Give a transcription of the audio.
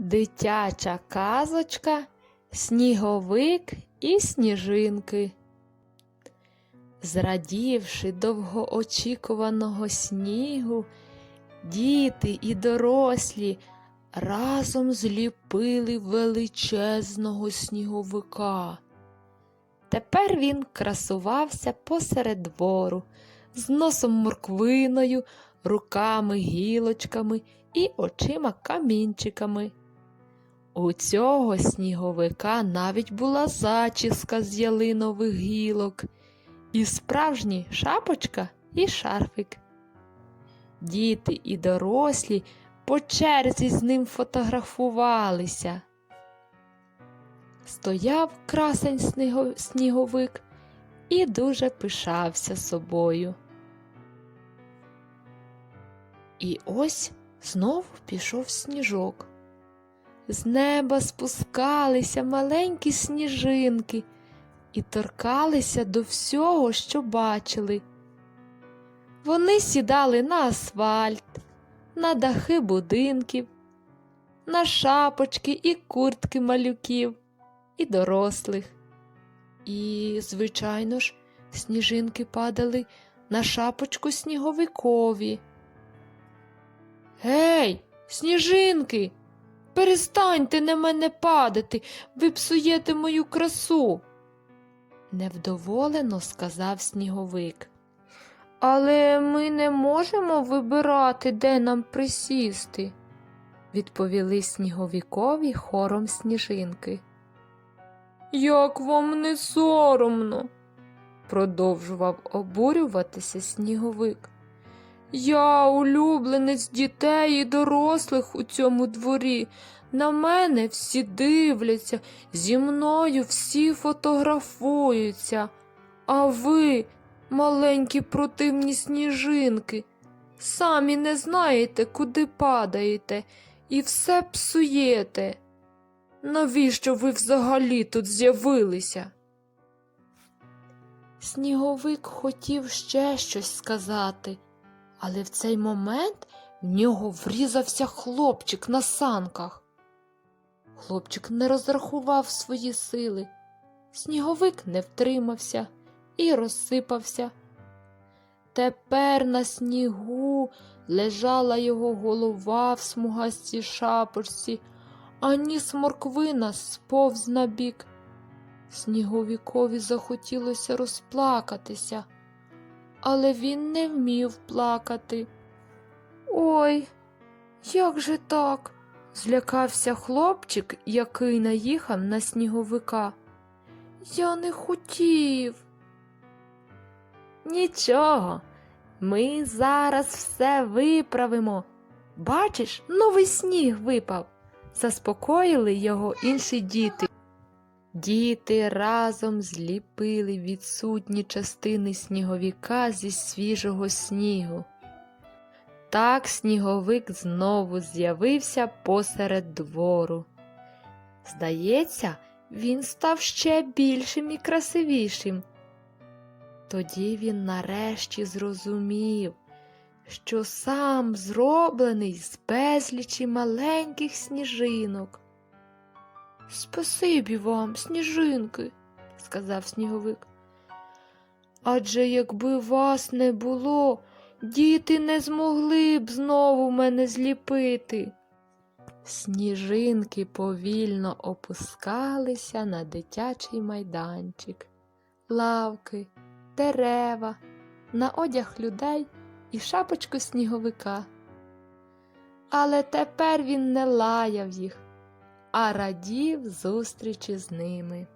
Дитяча казочка, сніговик і сніжинки. Зрадівши довгоочікуваного снігу, діти і дорослі разом зліпили величезного сніговика. Тепер він красувався посеред двору, з носом морквиною, руками гілочками і очима камінчиками. У цього сніговика навіть була зачіска з ялинових гілок, і справжні шапочка і шарфик. Діти і дорослі по черзі з ним фотографувалися. Стояв красень сніго- сніговик і дуже пишався собою. І ось знову пішов сніжок. З неба спускалися маленькі сніжинки і торкалися до всього, що бачили. Вони сідали на асфальт, на дахи будинків, на шапочки і куртки малюків і дорослих. І, звичайно ж, сніжинки падали на шапочку сніговикові. Гей, сніжинки, перестаньте на мене падати, ви псуєте мою красу. Невдоволено сказав сніговик. Але ми не можемо вибирати, де нам присісти, відповіли сніговікові хором сніжинки. Як вам не соромно, продовжував обурюватися сніговик. Я улюбленець дітей і дорослих у цьому дворі. На мене всі дивляться, зі мною всі фотографуються. А ви, маленькі противні сніжинки, самі не знаєте, куди падаєте, і все псуєте. Навіщо ви взагалі тут з'явилися? Сніговик хотів ще щось сказати, але в цей момент в нього врізався хлопчик на санках. Хлопчик не розрахував свої сили. Сніговик не втримався і розсипався. Тепер на снігу лежала його голова в смугастій шапочці, а ніс морквина сповз на бік. Сніговікові захотілося розплакатися, але він не вмів плакати. Ой, як же так? злякався хлопчик, який наїхав на сніговика. Я не хотів. Нічого, ми зараз все виправимо. Бачиш, новий сніг випав, заспокоїли його інші діти. Діти разом зліпили відсутні частини сніговіка зі свіжого снігу. Так сніговик знову з'явився посеред двору. Здається, він став ще більшим і красивішим. Тоді він нарешті зрозумів, що сам зроблений з безлічі маленьких сніжинок. Спасибі вам, сніжинки, сказав сніговик. Адже якби вас не було, діти не змогли б знову мене зліпити. Сніжинки повільно опускалися на дитячий майданчик, лавки, дерева, на одяг людей і шапочку сніговика. Але тепер він не лаяв їх, а радів зустрічі з ними.